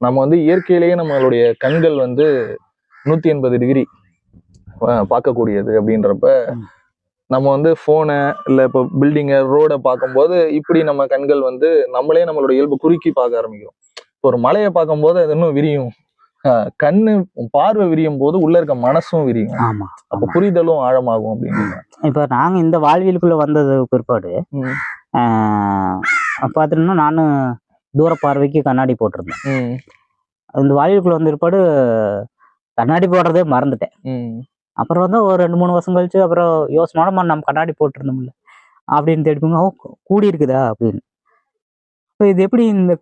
நம்ம வந்து இயற்கையிலேயே நம்மளுடைய கண்கள் வந்து நூத்தி எண்பது டிகிரி பார்க்கக்கூடியது அப்படின்றப்ப. நம்ம வந்து போனை இல்ல இப்போ பில்டிங்கை ரோட பார்க்கும்போது இப்படி நம்ம கண்கள் வந்து நம்மளே நம்மளோட இயல்பு குறுக்கி பார்க்க ஆரம்பிக்கிறோம். இப்போ ஒரு மலையை பார்க்கும்போது அது இன்னும் விரியும். கண்ணு பார்வை விரியும் போது உள்ள இருக்க மனசும் விரியும். ஆமா அப்ப புரிதலும் ஆழமாகும் அப்படின்னு இப்ப நாங்க இந்த வாழ்வியலுக்குள்ள வந்தது பிற்பாடு பாத்தீங்கன்னா நானும் தூர பார்வைக்கு கண்ணாடி போட்டிருந்தேன். ம், இந்த வாழ்வியலுக்குள்ள வந்த பிற்பாடு கண்ணாடி போடுறதே மறந்துட்டேன். அப்புறம் வந்து ஒரு ரெண்டு மூணு வருஷம் கழிச்சு அப்புறம் யோசனை நம்ம கண்ணாடி போட்டிருந்தோம்ல. அப்படின்னு தேடிப்போங்க கூடி இருக்குதா? அப்படின்னு. இப்போ இது எப்படி இந்த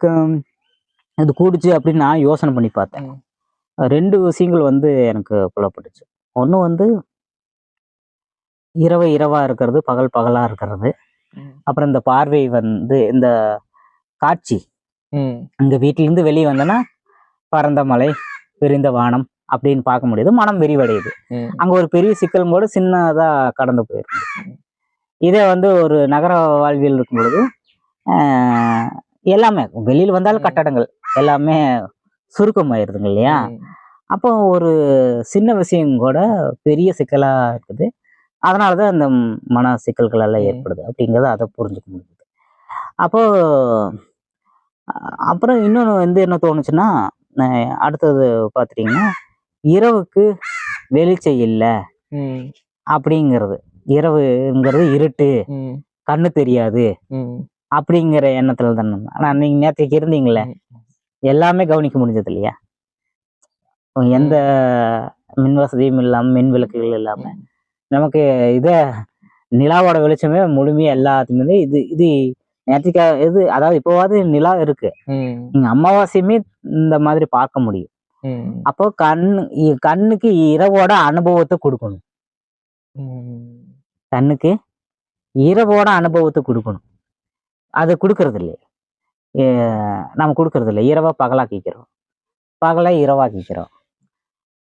இது கூடுச்சு அப்படின்னு நான் யோசனை பண்ணி பார்த்தேன். ரெண்டு விஷயங்கள் வந்து எனக்கு புலப்பட்டுச்சு. ஒன்று வந்து இரவு இரவா இருக்கிறது பகல் பகலா இருக்கிறது. அப்புறம் இந்த பார்வை வந்து இந்த காட்சி ம், இங்க வீட்டிலேருந்து வெளியே வந்தேன்னா பரந்த மலை விரிந்த வானம் அப்படின்னு பார்க்க முடியுது. மனம் விரிவடையுது. அங்க ஒரு பெரிய சிக்கல் கூட சின்னதா கடந்து போயிருக்கு இதே வந்து ஒரு நகர வாழ்வியல் இருக்கும் பொழுது எல்லாமே வெளியில் வந்தாலும். கட்டடங்கள் எல்லாமே சுருக்கமாயிருதுங்க இல்லையா. அப்போ ஒரு சின்ன விஷயம் கூட பெரிய சிக்கலா இருக்குது. அதனால தான் இந்த மன சிக்கல்கள் எல்லாம். ஏற்படுது அப்படிங்கிறத அதை புரிஞ்சுக்க முடியுது. அப்போ அஹ், அப்புறம் இன்னொன்று வந்து என்ன தோணுச்சுன்னா அடுத்தது பார்த்துட்டிங்கன்னா இரவுக்கு வெளிச்சம் இல்லை அப்படிங்கிறது. இரவுங்கிறது இருட்டு. கண்ணு தெரியாது. அப்படிங்கிற எண்ணத்துல தானே. இருந்தேன். ஆனா நீங்க நேற்றுக்கு இருந்தீங்களே. எல்லாமே கவனிக்க முடிஞ்சது இல்லையா? எந்த மின் வசதியும் இல்லாம மின் விளக்குகள் இல்லாம நமக்கு இத நிலாவோட வெளிச்சமே முழுமையா எல்லாத்துக்குமே இது இது நேற்றுக்கா இது அதாவது இப்போவாது நிலா இருக்கு. நீங்க அமாவாசையுமே இந்த மாதிரி பார்க்க முடியும். அப்போ கண்ணு இ- கண்ணுக்கு இரவோட அனுபவத்தை கொடுக்கணும். கண்ணுக்கு இரவோட அனுபவத்தை கொடுக்கணும். அது கொடுக்கறது இல்லையே நம்ம கொடுக்கறது இல்லை இரவா பகலாக்கிக்கிறோம். பகலை இரவாக்கிக்கிறோம்.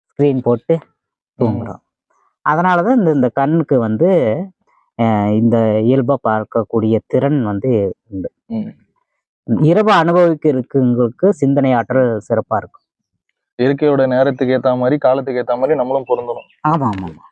ஸ்க்ரீன் போட்டு தூங்குறோம். அதனால தான் இந்த இந்த கண்ணுக்கு வந்து இந்த இயல்பா பார்க்கக்கூடிய திறன் வந்து உண்டு. இரவு அனுபவிக்க இருக்குங்களுக்கு சிந்தனை ஆற்றல் சிறப்பா இருக்கும். இயற்கையோட நேரத்துக்கு ஏத்த மாதிரி காலத்துக்கு ஏத்த மாதிரி நம்மளும் பொருந்தணும். ஆமா ஆமா ஆமா.